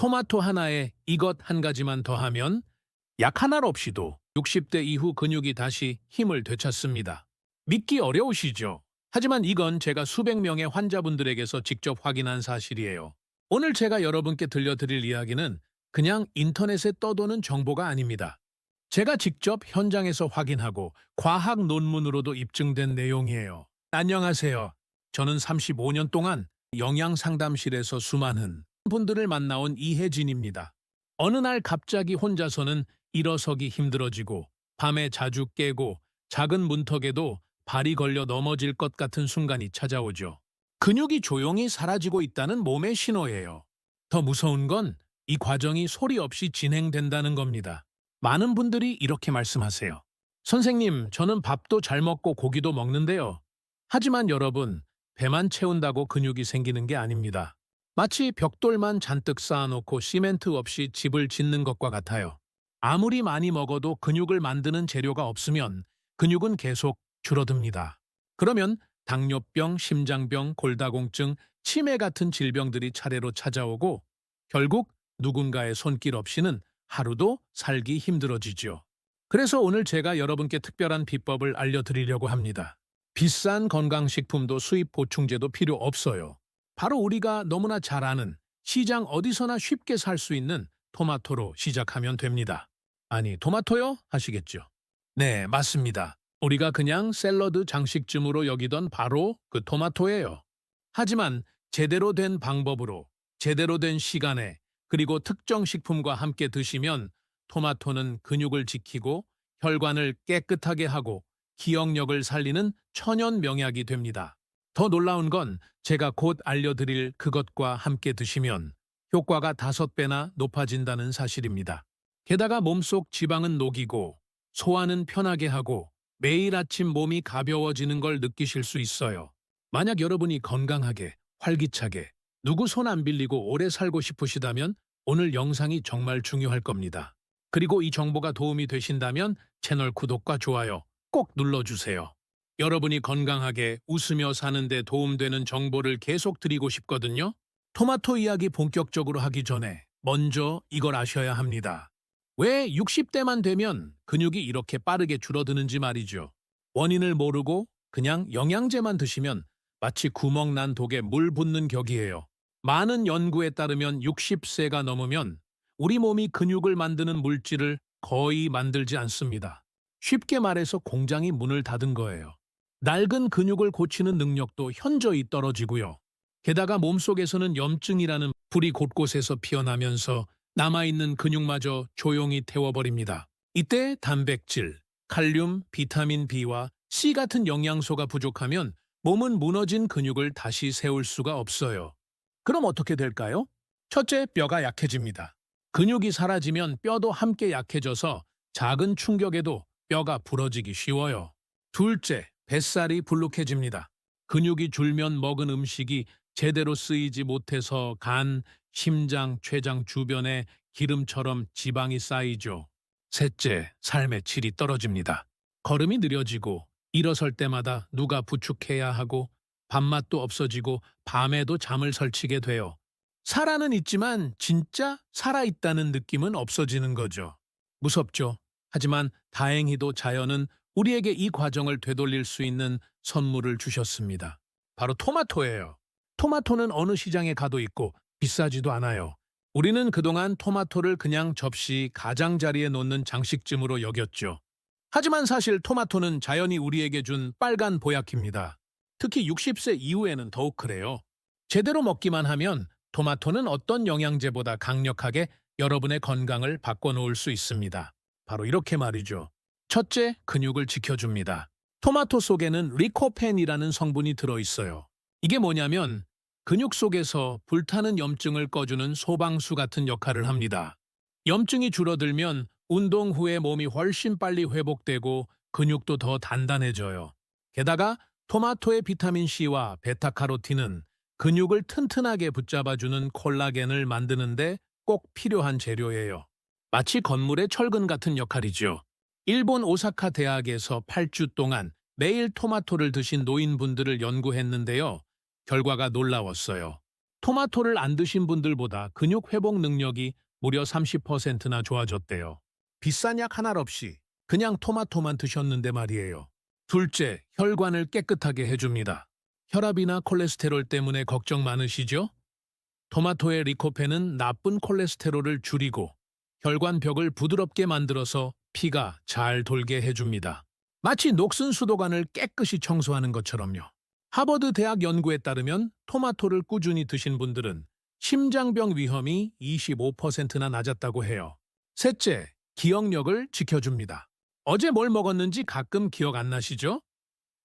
토마토 하나에 이것 한 가지만 더하면 약 하나 없이도 60대 이후 근육이 다시 힘을 되찾습니다. 믿기 어려우시죠? 하지만 이건 제가 수백 명의 환자분들에게서 직접 확인한 사실이에요. 오늘 제가 여러분께 들려드릴 이야기는 그냥 인터넷에 떠도는 정보가 아닙니다. 제가 직접 현장에서 확인하고 과학 논문으로도 입증된 내용이에요. 안녕하세요. 저는 35년 동안 영양 상담실에서 수많은 분들을 만나온 이혜진입니다. 어느 날 갑자기 혼자서는 일어서기 힘들어지고 밤에 자주 깨고 작은 문턱에도 발이 걸려 넘어질 것 같은 순간이 찾아오죠. 근육이 조용히 사라지고 있다는 몸의 신호예요. 더 무서운 건 이 과정이 소리 없이 진행된다는 겁니다. 많은 분들이 이렇게 말씀하세요. 선생님, 저는 밥도 잘 먹고 고기도 먹는데요. 하지만 여러분, 배만 채운다고 근육이 생기는 게 아닙니다. 마치 벽돌만 잔뜩 쌓아놓고 시멘트 없이 집을 짓는 것과 같아요. 아무리 많이 먹어도 근육을 만드는 재료가 없으면 근육은 계속 줄어듭니다. 그러면 당뇨병, 심장병, 골다공증, 치매 같은 질병들이 차례로 찾아오고 결국 누군가의 손길 없이는 하루도 살기 힘들어지죠. 그래서 오늘 제가 여러분께 특별한 비법을 알려드리려고 합니다. 비싼 건강식품도 수입 보충제도 필요 없어요. 바로 우리가 너무나 잘 아는 시장 어디서나 쉽게 살 수 있는 토마토로 시작하면 됩니다. 아니, 토마토요? 하시겠죠. 네, 맞습니다. 우리가 그냥 샐러드 장식쯤으로 여기던 바로 그 토마토예요. 하지만 제대로 된 방법으로, 제대로 된 시간에, 그리고 특정 식품과 함께 드시면 토마토는 근육을 지키고 혈관을 깨끗하게 하고 기억력을 살리는 천연 명약이 됩니다. 더 놀라운 건 제가 곧 알려드릴 그것과 함께 드시면 효과가 다섯 배나 높아진다는 사실입니다. 게다가 몸속 지방은 녹이고 소화는 편하게 하고 매일 아침 몸이 가벼워지는 걸 느끼실 수 있어요. 만약 여러분이 건강하게, 활기차게, 누구 손 안 빌리고 오래 살고 싶으시다면 오늘 영상이 정말 중요할 겁니다. 그리고 이 정보가 도움이 되신다면 채널 구독과 좋아요 꼭 눌러주세요. 여러분이 건강하게 웃으며 사는데 도움되는 정보를 계속 드리고 싶거든요. 토마토 이야기 본격적으로 하기 전에 먼저 이걸 아셔야 합니다. 왜 60대만 되면 근육이 이렇게 빠르게 줄어드는지 말이죠. 원인을 모르고 그냥 영양제만 드시면 마치 구멍 난 독에 물 붓는 격이에요. 많은 연구에 따르면 60세가 넘으면 우리 몸이 근육을 만드는 물질을 거의 만들지 않습니다. 쉽게 말해서 공장이 문을 닫은 거예요. 낡은 근육을 고치는 능력도 현저히 떨어지고요. 게다가 몸속에서는 염증이라는 불이 곳곳에서 피어나면서 남아있는 근육마저 조용히 태워버립니다. 이때 단백질, 칼륨, 비타민 B와 C 같은 영양소가 부족하면 몸은 무너진 근육을 다시 세울 수가 없어요. 그럼 어떻게 될까요? 첫째, 뼈가 약해집니다. 근육이 사라지면 뼈도 함께 약해져서 작은 충격에도 뼈가 부러지기 쉬워요. 둘째, 뱃살이 불룩해집니다. 근육이 줄면 먹은 음식이 제대로 쓰이지 못해서 간, 심장, 췌장 주변에 기름처럼 지방이 쌓이죠. 셋째, 삶의 질이 떨어집니다. 걸음이 느려지고 일어설 때마다 누가 부축해야 하고 밥맛도 없어지고 밤에도 잠을 설치게 돼요. 살아는 있지만 진짜 살아있다는 느낌은 없어지는 거죠. 무섭죠. 하지만 다행히도 자연은 우리에게 이 과정을 되돌릴 수 있는 선물을 주셨습니다. 바로 토마토예요. 토마토는 어느 시장에 가도 있고 비싸지도 않아요. 우리는 그동안 토마토를 그냥 접시 가장자리에 놓는 장식쯤으로 여겼죠. 하지만 사실 토마토는 자연이 우리에게 준 빨간 보약입니다. 특히 60세 이후에는 더욱 그래요. 제대로 먹기만 하면 토마토는 어떤 영양제보다 강력하게 여러분의 건강을 바꿔놓을 수 있습니다. 바로 이렇게 말이죠. 첫째, 근육을 지켜줍니다. 토마토 속에는 리코펜이라는 성분이 들어있어요. 이게 뭐냐면 근육 속에서 불타는 염증을 꺼주는 소방수 같은 역할을 합니다. 염증이 줄어들면 운동 후에 몸이 훨씬 빨리 회복되고 근육도 더 단단해져요. 게다가 토마토의 비타민C와 베타카로틴은 근육을 튼튼하게 붙잡아주는 콜라겐을 만드는데 꼭 필요한 재료예요. 마치 건물의 철근 같은 역할이죠. 일본 오사카 대학에서 8주 동안 매일 토마토를 드신 노인분들을 연구했는데요. 결과가 놀라웠어요. 토마토를 안 드신 분들보다 근육 회복 능력이 무려 30%나 좋아졌대요. 비싼 약 하나 없이 그냥 토마토만 드셨는데 말이에요. 둘째, 혈관을 깨끗하게 해줍니다. 혈압이나 콜레스테롤 때문에 걱정 많으시죠? 토마토의 리코펜은 나쁜 콜레스테롤을 줄이고 혈관 벽을 부드럽게 만들어서 피가 잘 돌게 해줍니다. 마치 녹슨 수도관을 깨끗이 청소하는 것처럼요. 하버드 대학 연구에 따르면 토마토를 꾸준히 드신 분들은 심장병 위험이 25%나 낮았다고 해요. 셋째, 기억력을 지켜줍니다. 어제 뭘 먹었는지 가끔 기억 안 나시죠?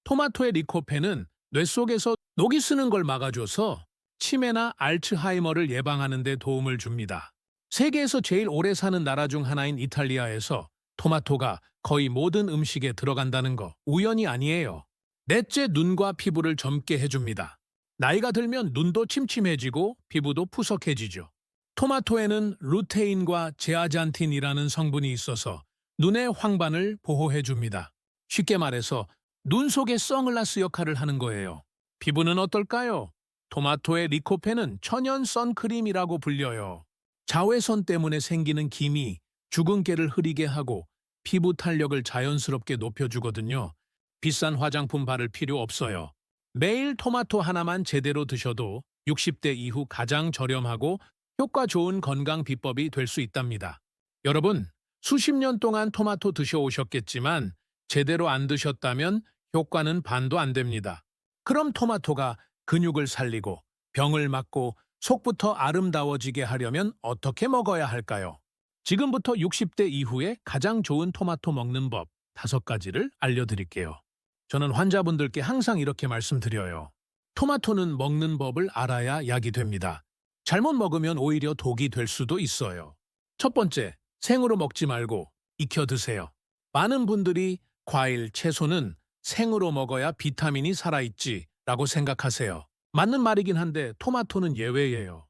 토마토의 리코펜은 뇌 속에서 녹이 쓰는 걸 막아줘서 치매나 알츠하이머를 예방하는 데 도움을 줍니다. 세계에서 제일 오래 사는 나라 중 하나인 이탈리아에서 토마토가 거의 모든 음식에 들어간다는 거 우연이 아니에요. 넷째 눈과 피부를 젊게 해줍니다. 나이가 들면 눈도 침침해지고 피부도 푸석해지죠. 토마토에는 루테인과 제아잔틴이라는 성분이 있어서 눈의 황반을 보호해줍니다. 쉽게 말해서 눈 속의 선글라스 역할을 하는 거예요. 피부는 어떨까요? 토마토의 리코펜은 천연 선크림이라고 불려요. 자외선 때문에 생기는 기미, 주근깨를 흐리게 하고 피부 탄력을 자연스럽게 높여주거든요. 비싼 화장품 바를 필요 없어요. 매일 토마토 하나만 제대로 드셔도 60대 이후 가장 저렴하고 효과 좋은 건강 비법이 될 수 있답니다. 여러분, 수십 년 동안 토마토 드셔오셨겠지만 제대로 안 드셨다면 효과는 반도 안 됩니다. 그럼 토마토가 근육을 살리고 병을 막고 속부터 아름다워지게 하려면 어떻게 먹어야 할까요? 지금부터 60대 이후에 가장 좋은 토마토 먹는 법 다섯 가지를 알려드릴게요. 저는 환자분들께 항상 이렇게 말씀드려요. 토마토는 먹는 법을 알아야 약이 됩니다. 잘못 먹으면 오히려 독이 될 수도 있어요. 첫 번째, 생으로 먹지 말고 익혀 드세요. 많은 분들이 과일, 채소는 생으로 먹어야 비타민이 살아있지 라고 생각하세요. 맞는 말이긴 한데 토마토는 예외예요.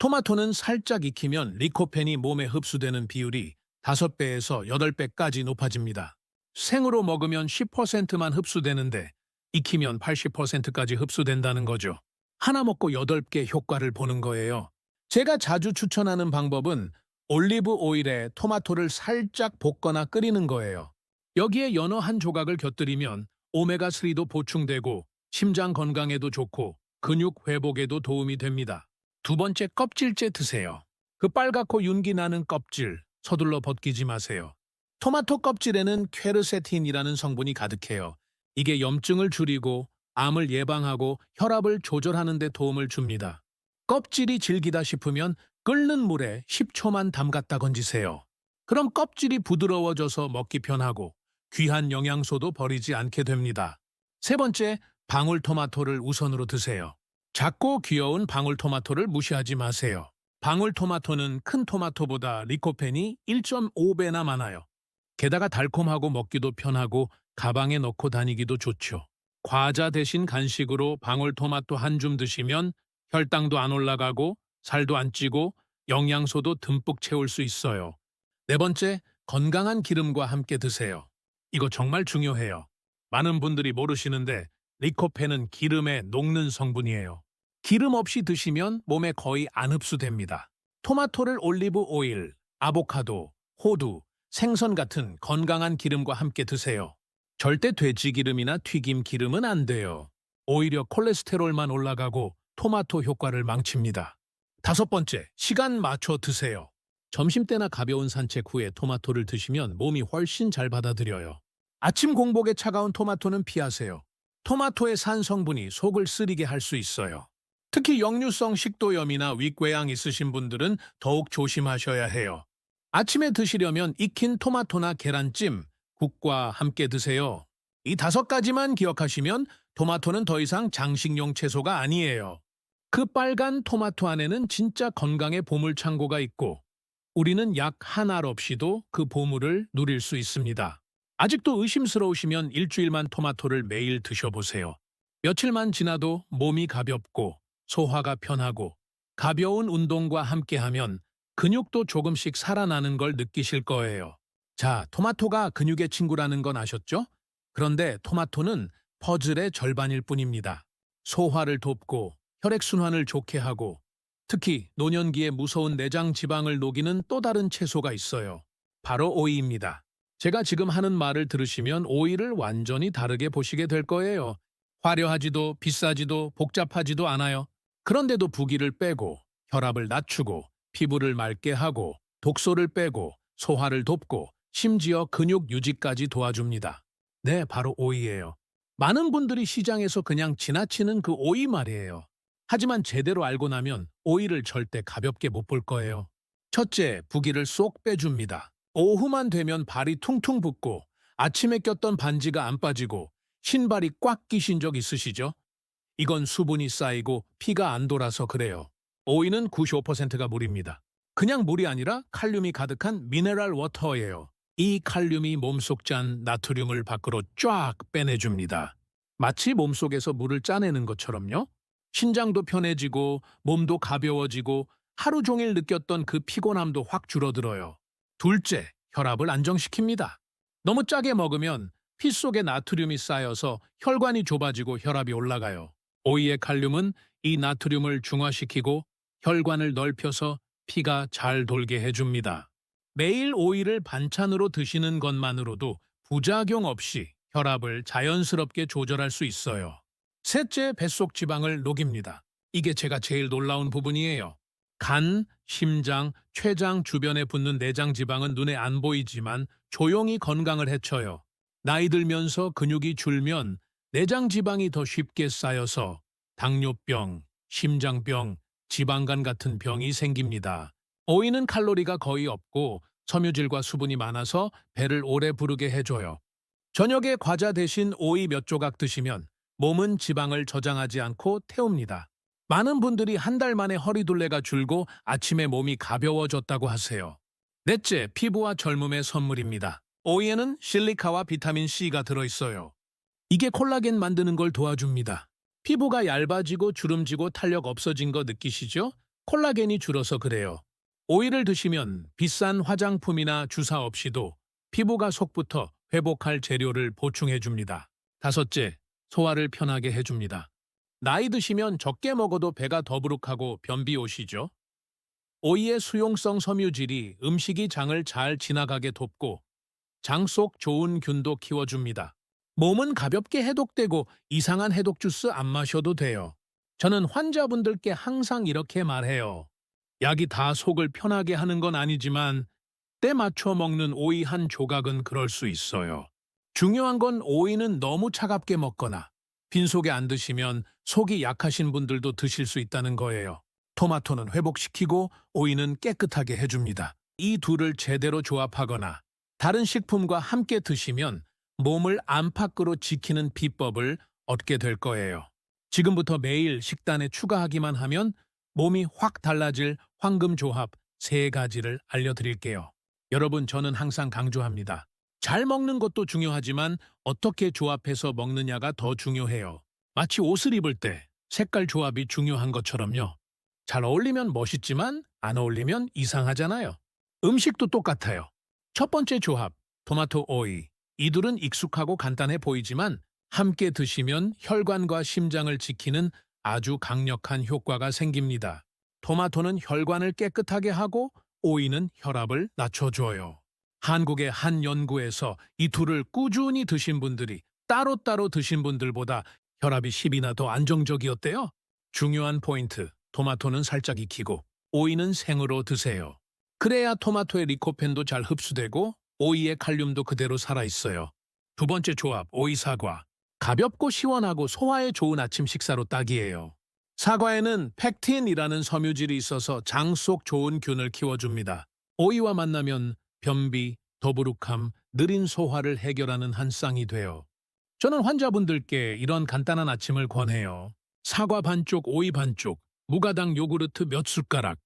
토마토는 살짝 익히면 리코펜이 몸에 흡수되는 비율이 5배에서 8배까지 높아집니다. 생으로 먹으면 10%만 흡수되는데 익히면 80%까지 흡수된다는 거죠. 하나 먹고 8개 효과를 보는 거예요. 제가 자주 추천하는 방법은 올리브 오일에 토마토를 살짝 볶거나 끓이는 거예요. 여기에 연어 한 조각을 곁들이면 오메가3도 보충되고 심장 건강에도 좋고 근육 회복에도 도움이 됩니다. 두 번째 껍질째 드세요. 그 빨갛고 윤기 나는 껍질 서둘러 벗기지 마세요. 토마토 껍질에는 퀘르세틴이라는 성분이 가득해요. 이게 염증을 줄이고 암을 예방하고 혈압을 조절하는 데 도움을 줍니다. 껍질이 질기다 싶으면 끓는 물에 10초만 담갔다 건지세요. 그럼 껍질이 부드러워져서 먹기 편하고 귀한 영양소도 버리지 않게 됩니다. 세 번째, 방울토마토를 우선으로 드세요. 작고 귀여운 방울토마토를 무시하지 마세요. 방울토마토는 큰 토마토보다 리코펜이 1.5배나 많아요. 게다가 달콤하고 먹기도 편하고 가방에 넣고 다니기도 좋죠. 과자 대신 간식으로 방울토마토 한 줌 드시면 혈당도 안 올라가고 살도 안 찌고 영양소도 듬뿍 채울 수 있어요. 네 번째, 건강한 기름과 함께 드세요. 이거 정말 중요해요. 많은 분들이 모르시는데 리코펜은 기름에 녹는 성분이에요. 기름 없이 드시면 몸에 거의 안 흡수됩니다. 토마토를 올리브 오일, 아보카도, 호두, 생선 같은 건강한 기름과 함께 드세요. 절대 돼지 기름이나 튀김 기름은 안 돼요. 오히려 콜레스테롤만 올라가고 토마토 효과를 망칩니다. 다섯 번째, 시간 맞춰 드세요. 점심때나 가벼운 산책 후에 토마토를 드시면 몸이 훨씬 잘 받아들여요. 아침 공복에 차가운 토마토는 피하세요. 토마토의 산 성분이 속을 쓰리게 할 수 있어요. 특히 역류성 식도염이나 윗궤양 있으신 분들은 더욱 조심하셔야 해요. 아침에 드시려면 익힌 토마토나 계란찜, 국과 함께 드세요. 이 다섯 가지만 기억하시면 토마토는 더 이상 장식용 채소가 아니에요. 그 빨간 토마토 안에는 진짜 건강의 보물창고가 있고 우리는 약 하나 없이도 그 보물을 누릴 수 있습니다. 아직도 의심스러우시면 일주일만 토마토를 매일 드셔보세요. 며칠만 지나도 몸이 가볍고 소화가 편하고 가벼운 운동과 함께하면 근육도 조금씩 살아나는 걸 느끼실 거예요. 자, 토마토가 근육의 친구라는 건 아셨죠? 그런데 토마토는 퍼즐의 절반일 뿐입니다. 소화를 돕고 혈액순환을 좋게 하고 특히 노년기에 무서운 내장 지방을 녹이는 또 다른 채소가 있어요. 바로 오이입니다. 제가 지금 하는 말을 들으시면 오이를 완전히 다르게 보시게 될 거예요. 화려하지도 비싸지도 복잡하지도 않아요. 그런데도 부기를 빼고 혈압을 낮추고 피부를 맑게 하고 독소를 빼고 소화를 돕고 심지어 근육 유지까지 도와줍니다. 네, 바로 오이예요. 많은 분들이 시장에서 그냥 지나치는 그 오이 말이에요. 하지만 제대로 알고 나면 오이를 절대 가볍게 못 볼 거예요. 첫째, 부기를 쏙 빼줍니다. 오후만 되면 발이 퉁퉁 붓고 아침에 꼈던 반지가 안 빠지고 신발이 꽉 끼신 적 있으시죠? 이건 수분이 쌓이고 피가 안 돌아서 그래요. 오이는 95%가 물입니다. 그냥 물이 아니라 칼륨이 가득한 미네랄 워터예요. 이 칼륨이 몸속 잔 나트륨을 밖으로 쫙 빼내줍니다. 마치 몸속에서 물을 짜내는 것처럼요. 신장도 편해지고 몸도 가벼워지고 하루 종일 느꼈던 그 피곤함도 확 줄어들어요. 둘째, 혈압을 안정시킵니다. 너무 짜게 먹으면 피 속에 나트륨이 쌓여서 혈관이 좁아지고 혈압이 올라가요. 오이의 칼륨은 이 나트륨을 중화시키고 혈관을 넓혀서 피가 잘 돌게 해줍니다. 매일 오이를 반찬으로 드시는 것만으로도 부작용 없이 혈압을 자연스럽게 조절할 수 있어요. 셋째, 뱃속 지방을 녹입니다. 이게 제가 제일 놀라운 부분이에요. 간, 심장, 췌장 주변에 붙는 내장 지방은 눈에 안 보이지만 조용히 건강을 해쳐요. 나이 들면서 근육이 줄면 내장 지방이 더 쉽게 쌓여서 당뇨병, 심장병, 지방간 같은 병이 생깁니다. 오이는 칼로리가 거의 없고 섬유질과 수분이 많아서 배를 오래 부르게 해줘요. 저녁에 과자 대신 오이 몇 조각 드시면 몸은 지방을 저장하지 않고 태웁니다. 많은 분들이 한 달 만에 허리둘레가 줄고 아침에 몸이 가벼워졌다고 하세요. 넷째, 피부와 젊음의 선물입니다. 오이에는 실리카와 비타민 C가 들어있어요. 이게 콜라겐 만드는 걸 도와줍니다. 피부가 얇아지고 주름지고 탄력 없어진 거 느끼시죠? 콜라겐이 줄어서 그래요. 오이를 드시면 비싼 화장품이나 주사 없이도 피부가 속부터 회복할 재료를 보충해줍니다. 다섯째, 소화를 편하게 해줍니다. 나이 드시면 적게 먹어도 배가 더부룩하고 변비 오시죠? 오이의 수용성 섬유질이 음식이 장을 잘 지나가게 돕고 장 속 좋은 균도 키워줍니다. 몸은 가볍게 해독되고 이상한 해독 주스 안 마셔도 돼요. 저는 환자분들께 항상 이렇게 말해요. 약이 다 속을 편하게 하는 건 아니지만 때 맞춰 먹는 오이 한 조각은 그럴 수 있어요. 중요한 건 오이는 너무 차갑게 먹거나 빈속에 안 드시면 속이 약하신 분들도 드실 수 있다는 거예요. 토마토는 회복시키고 오이는 깨끗하게 해줍니다. 이 둘을 제대로 조합하거나 다른 식품과 함께 드시면 몸을 안팎으로 지키는 비법을 얻게 될 거예요. 지금부터 매일 식단에 추가하기만 하면 몸이 확 달라질 황금 조합 세 가지를 알려드릴게요. 여러분, 저는 항상 강조합니다. 잘 먹는 것도 중요하지만 어떻게 조합해서 먹느냐가 더 중요해요. 마치 옷을 입을 때 색깔 조합이 중요한 것처럼요. 잘 어울리면 멋있지만 안 어울리면 이상하잖아요. 음식도 똑같아요. 첫 번째 조합, 토마토 오이. 이 둘은 익숙하고 간단해 보이지만 함께 드시면 혈관과 심장을 지키는 아주 강력한 효과가 생깁니다. 토마토는 혈관을 깨끗하게 하고 오이는 혈압을 낮춰줘요. 한국의 한 연구에서 이 둘을 꾸준히 드신 분들이 따로따로 드신 분들보다 혈압이 10이나 더 안정적이었대요. 중요한 포인트, 토마토는 살짝 익히고 오이는 생으로 드세요. 그래야 토마토의 리코펜도 잘 흡수되고 오이의 칼륨도 그대로 살아있어요. 두 번째 조합, 오이 사과. 가볍고 시원하고 소화에 좋은 아침 식사로 딱이에요. 사과에는 팩틴이라는 섬유질이 있어서 장 속 좋은 균을 키워줍니다. 오이와 만나면 변비, 더부룩함, 느린 소화를 해결하는 한 쌍이 돼요. 저는 환자분들께 이런 간단한 아침을 권해요. 사과 반쪽, 오이 반쪽, 무가당 요구르트 몇 숟가락.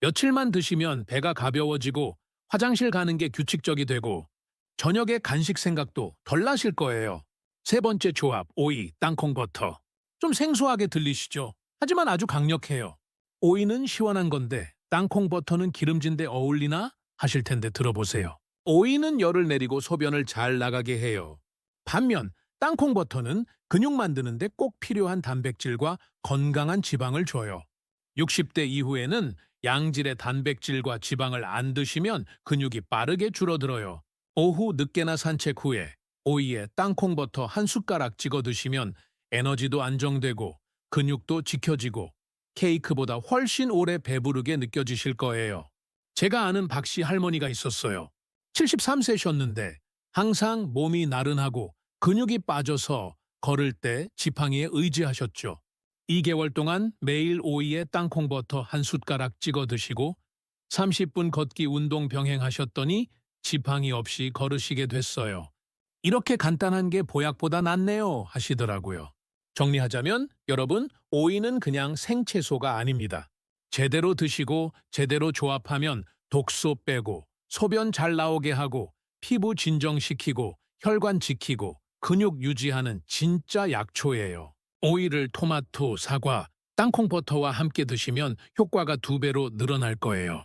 며칠만 드시면 배가 가벼워지고 화장실 가는 게 규칙적이 되고 저녁에 간식 생각도 덜 나실 거예요. 세 번째 조합, 오이, 땅콩 버터. 좀 생소하게 들리시죠? 하지만 아주 강력해요. 오이는 시원한 건데 땅콩 버터는 기름진데 어울리나 하실 텐데 들어보세요. 오이는 열을 내리고 소변을 잘 나가게 해요. 반면 땅콩 버터는 근육 만드는데 꼭 필요한 단백질과 건강한 지방을 줘요. 60대 이후에는 양질의 단백질과 지방을 안 드시면 근육이 빠르게 줄어들어요. 오후 늦게나 산책 후에 오이에 땅콩버터 한 숟가락 찍어 드시면 에너지도 안정되고 근육도 지켜지고 케이크보다 훨씬 오래 배부르게 느껴지실 거예요. 제가 아는 박씨 할머니가 있었어요. 73세셨는데 항상 몸이 나른하고 근육이 빠져서 걸을 때 지팡이에 의지하셨죠. 2개월 동안 매일 오이에 땅콩버터 한 숟가락 찍어 드시고 30분 걷기 운동 병행하셨더니 지팡이 없이 걸으시게 됐어요. 이렇게 간단한 게 보약보다 낫네요 하시더라고요. 정리하자면 여러분 오이는 그냥 생채소가 아닙니다. 제대로 드시고 제대로 조합하면 독소 빼고 소변 잘 나오게 하고 피부 진정시키고 혈관 지키고 근육 유지하는 진짜 약초예요. 오이를 토마토, 사과, 땅콩버터와 함께 드시면 효과가 두 배로 늘어날 거예요.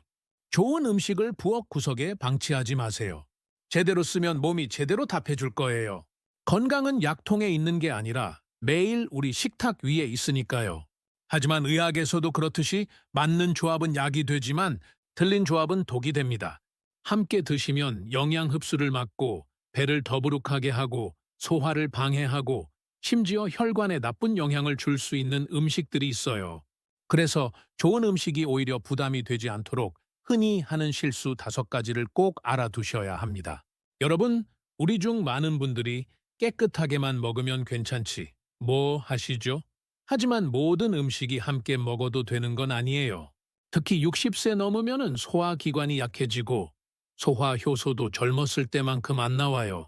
좋은 음식을 부엌 구석에 방치하지 마세요. 제대로 쓰면 몸이 제대로 답해줄 거예요. 건강은 약통에 있는 게 아니라 매일 우리 식탁 위에 있으니까요. 하지만 의학에서도 그렇듯이 맞는 조합은 약이 되지만 틀린 조합은 독이 됩니다. 함께 드시면 영양 흡수를 막고 배를 더부룩하게 하고 소화를 방해하고 심지어 혈관에 나쁜 영향을 줄 수 있는 음식들이 있어요. 그래서 좋은 음식이 오히려 부담이 되지 않도록 흔히 하는 실수 다섯 가지를 꼭 알아두셔야 합니다. 여러분, 우리 중 많은 분들이 깨끗하게만 먹으면 괜찮지. 뭐 하시죠? 하지만 모든 음식이 함께 먹어도 되는 건 아니에요. 특히 60세 넘으면은 소화기관이 약해지고 소화 효소도 젊었을 때만큼 안 나와요.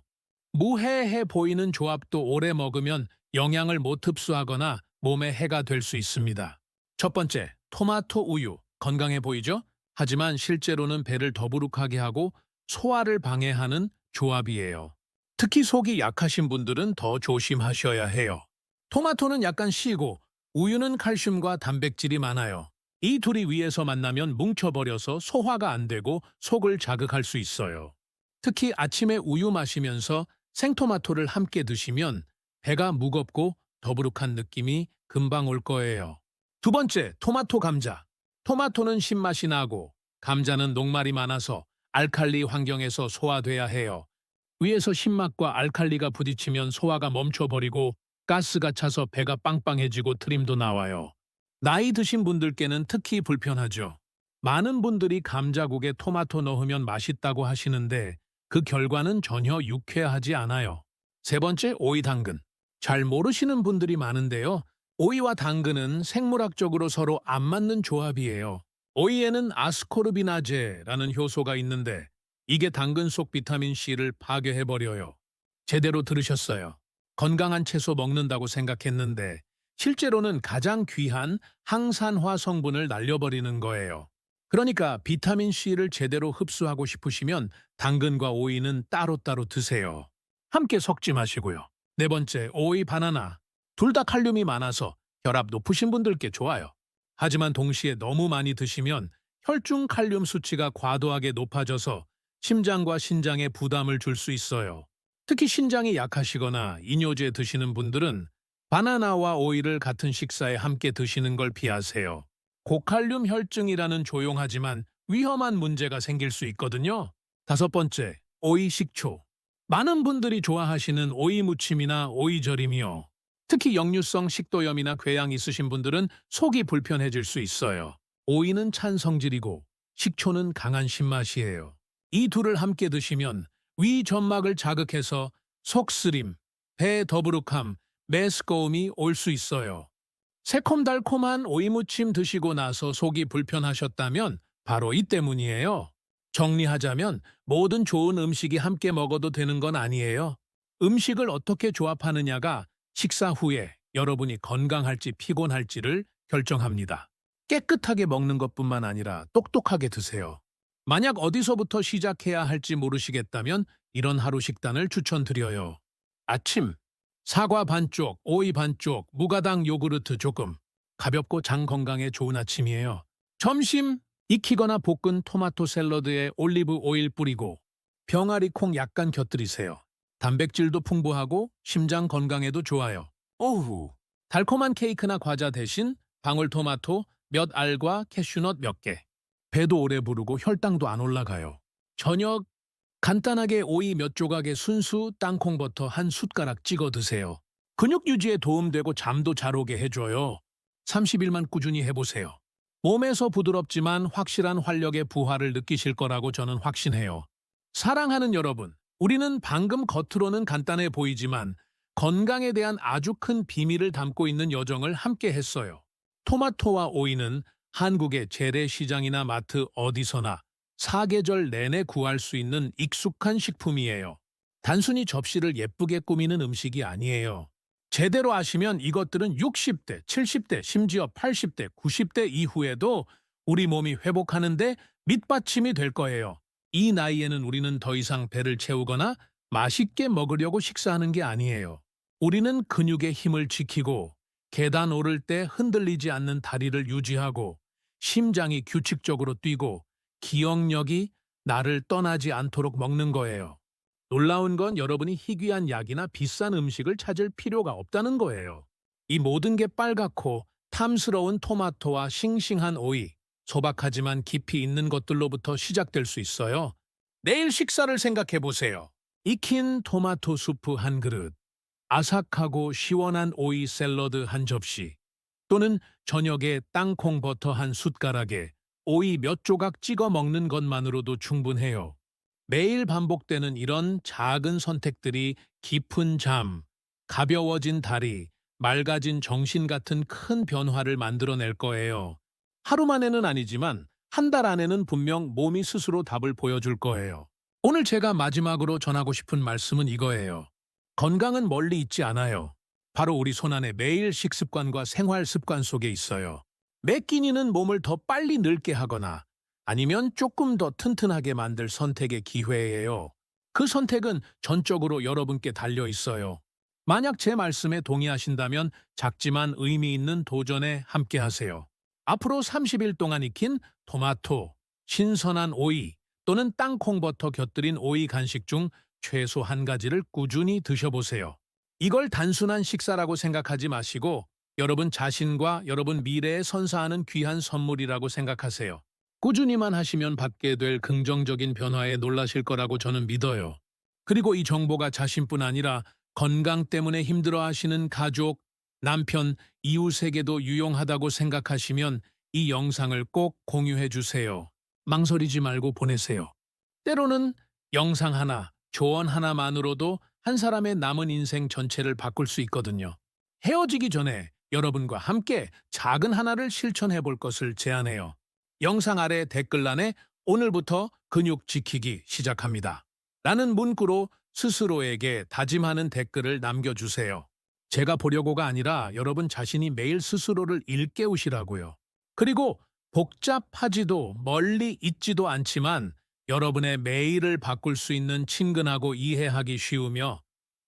무해해 보이는 조합도 오래 먹으면 영양을 못 흡수하거나 몸에 해가 될 수 있습니다. 첫 번째, 토마토 우유. 건강해 보이죠? 하지만 실제로는 배를 더부룩하게 하고 소화를 방해하는 조합이에요. 특히 속이 약하신 분들은 더 조심하셔야 해요. 토마토는 약간 시고 우유는 칼슘과 단백질이 많아요. 이 둘이 위에서 만나면 뭉쳐버려서 소화가 안 되고 속을 자극할 수 있어요. 특히 아침에 우유 마시면서 생토마토를 함께 드시면 배가 무겁고 더부룩한 느낌이 금방 올 거예요. 두 번째, 토마토 감자. 토마토는 신맛이 나고 감자는 녹말이 많아서 알칼리 환경에서 소화돼야 해요. 위에서 신맛과 알칼리가 부딪히면 소화가 멈춰버리고 가스가 차서 배가 빵빵해지고 트림도 나와요. 나이 드신 분들께는 특히 불편하죠. 많은 분들이 감자국에 토마토 넣으면 맛있다고 하시는데 그 결과는 전혀 유쾌하지 않아요. 세 번째, 오이 당근. 잘 모르시는 분들이 많은데요. 오이와 당근은 생물학적으로 서로 안 맞는 조합이에요. 오이에는 아스코르비나제라는 효소가 있는데 이게 당근 속 비타민 C를 파괴해버려요. 제대로 들으셨어요. 건강한 채소 먹는다고 생각했는데 실제로는 가장 귀한 항산화 성분을 날려버리는 거예요. 그러니까 비타민 C를 제대로 흡수하고 싶으시면 당근과 오이는 따로따로 드세요. 함께 섞지 마시고요. 네 번째, 오이 바나나. 둘 다 칼륨이 많아서 혈압 높으신 분들께 좋아요. 하지만 동시에 너무 많이 드시면 혈중 칼륨 수치가 과도하게 높아져서 심장과 신장에 부담을 줄 수 있어요. 특히 신장이 약하시거나 이뇨제 드시는 분들은 바나나와 오이를 같은 식사에 함께 드시는 걸 피하세요. 고칼륨 혈증이라는 조용하지만 위험한 문제가 생길 수 있거든요. 다섯 번째, 오이 식초. 많은 분들이 좋아하시는 오이 무침이나 오이 절임이요. 특히 역류성 식도염이나 궤양 있으신 분들은 속이 불편해질 수 있어요. 오이는 찬 성질이고 식초는 강한 신맛이에요. 이 둘을 함께 드시면 위 점막을 자극해서 속쓰림, 배 더부룩함, 메스꺼움이 올 수 있어요. 새콤달콤한 오이무침 드시고 나서 속이 불편하셨다면 바로 이 때문이에요. 정리하자면 모든 좋은 음식이 함께 먹어도 되는 건 아니에요. 음식을 어떻게 조합하느냐가 식사 후에 여러분이 건강할지 피곤할지를 결정합니다. 깨끗하게 먹는 것뿐만 아니라 똑똑하게 드세요. 만약 어디서부터 시작해야 할지 모르시겠다면 이런 하루 식단을 추천드려요. 아침 사과 반쪽, 오이 반쪽, 무가당 요구르트 조금. 가볍고 장 건강에 좋은 아침이에요. 점심 익히거나 볶은 토마토 샐러드에 올리브 오일 뿌리고 병아리 콩 약간 곁들이세요. 단백질도 풍부하고 심장 건강에도 좋아요. 오후 달콤한 케이크나 과자 대신 방울토마토, 몇 알과 캐슈넛 몇 개. 배도 오래 부르고 혈당도 안 올라가요. 저녁 간단하게 오이 몇 조각에 순수 땅콩버터 한 숟가락 찍어 드세요. 근육 유지에 도움되고 잠도 잘 오게 해줘요. 30일만 꾸준히 해보세요. 몸에서 부드럽지만 확실한 활력의 부활을 느끼실 거라고 저는 확신해요. 사랑하는 여러분, 우리는 방금 겉으로는 간단해 보이지만 건강에 대한 아주 큰 비밀을 담고 있는 여정을 함께 했어요. 토마토와 오이는 한국의 재래시장이나 마트 어디서나 사계절 내내 구할 수 있는 익숙한 식품이에요. 단순히 접시를 예쁘게 꾸미는 음식이 아니에요. 제대로 아시면 이것들은 60대, 70대, 심지어 80대, 90대 이후에도 우리 몸이 회복하는데 밑받침이 될 거예요. 이 나이에는 우리는 더 이상 배를 채우거나 맛있게 먹으려고 식사하는 게 아니에요. 우리는 근육의 힘을 지키고 계단 오를 때 흔들리지 않는 다리를 유지하고 심장이 규칙적으로 뛰고 기억력이 나를 떠나지 않도록 먹는 거예요. 놀라운 건 여러분이 희귀한 약이나 비싼 음식을 찾을 필요가 없다는 거예요. 이 모든 게 빨갛고 탐스러운 토마토와 싱싱한 오이, 소박하지만 깊이 있는 것들로부터 시작될 수 있어요. 내일 식사를 생각해 보세요. 익힌 토마토 수프 한 그릇, 아삭하고 시원한 오이 샐러드 한 접시, 또는 저녁에 땅콩 버터 한 숟가락에 오이 몇 조각 찍어 먹는 것만으로도 충분해요. 매일 반복되는 이런 작은 선택들이 깊은 잠, 가벼워진 다리, 맑아진 정신 같은 큰 변화를 만들어낼 거예요. 하루 만에는 아니지만 한 달 안에는 분명 몸이 스스로 답을 보여줄 거예요. 오늘 제가 마지막으로 전하고 싶은 말씀은 이거예요. 건강은 멀리 있지 않아요. 바로 우리 손안에 매일 식습관과 생활 습관 속에 있어요. 매 끼니는 몸을 더 빨리 늙게 하거나 아니면 조금 더 튼튼하게 만들 선택의 기회예요. 그 선택은 전적으로 여러분께 달려 있어요. 만약 제 말씀에 동의하신다면 작지만 의미 있는 도전에 함께 하세요. 앞으로 30일 동안 익힌 토마토, 신선한 오이 또는 땅콩버터 곁들인 오이 간식 중 최소 한 가지를 꾸준히 드셔보세요. 이걸 단순한 식사라고 생각하지 마시고 여러분 자신과 여러분 미래에 선사하는 귀한 선물이라고 생각하세요. 꾸준히만 하시면 받게 될 긍정적인 변화에 놀라실 거라고 저는 믿어요. 그리고 이 정보가 자신뿐 아니라 건강 때문에 힘들어 하시는 가족, 남편, 이웃에게도 유용하다고 생각하시면 이 영상을 꼭 공유해 주세요. 망설이지 말고 보내세요. 때로는 영상 하나, 조언 하나만으로도 한 사람의 남은 인생 전체를 바꿀 수 있거든요. 헤어지기 전에 여러분과 함께 작은 하나를 실천해 볼 것을 제안해요. 영상 아래 댓글란에 오늘부터 근육 지키기 시작합니다. 라는 문구로 스스로에게 다짐하는 댓글을 남겨주세요. 제가 보려고가 아니라 여러분 자신이 매일 스스로를 일깨우시라고요. 그리고 복잡하지도 멀리 있지도 않지만 여러분의 매일을 바꿀 수 있는 친근하고 이해하기 쉬우며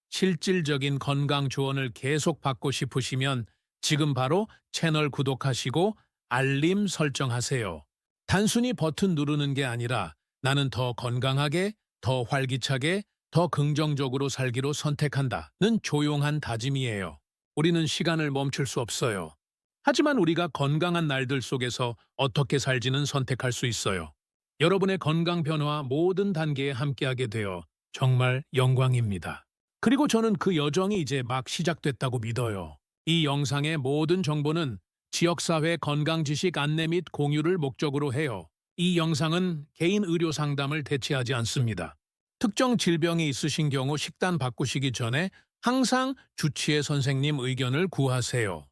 실질적인 건강 조언을 계속 받고 싶으시면 지금 바로 채널 구독하시고 알림 설정하세요. 단순히 버튼 누르는 게 아니라 나는 더 건강하게, 더 활기차게, 더 긍정적으로 살기로 선택한다 는 조용한 다짐이에요. 우리는 시간을 멈출 수 없어요. 하지만 우리가 건강한 날들 속에서 어떻게 살지는 선택할 수 있어요. 여러분의 건강 변화 모든 단계에 함께하게 되어 정말 영광입니다. 그리고 저는 그 여정이 이제 막 시작됐다고 믿어요. 이 영상의 모든 정보는 지역사회 건강 지식 안내 및 공유를 목적으로 해요. 이 영상은 개인 의료 상담을 대체하지 않습니다. 특정 질병이 있으신 경우 식단 바꾸시기 전에 항상 주치의 선생님 의견을 구하세요.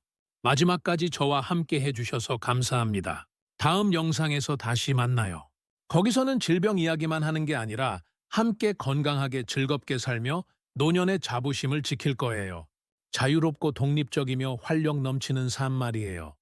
마지막까지 저와 함께 해주셔서 감사합니다. 다음 영상에서 다시 만나요. 거기서는 질병 이야기만 하는 게 아니라 함께 건강하게 즐겁게 살며 노년의 자부심을 지킬 거예요. 자유롭고 독립적이며 활력 넘치는 삶 말이에요.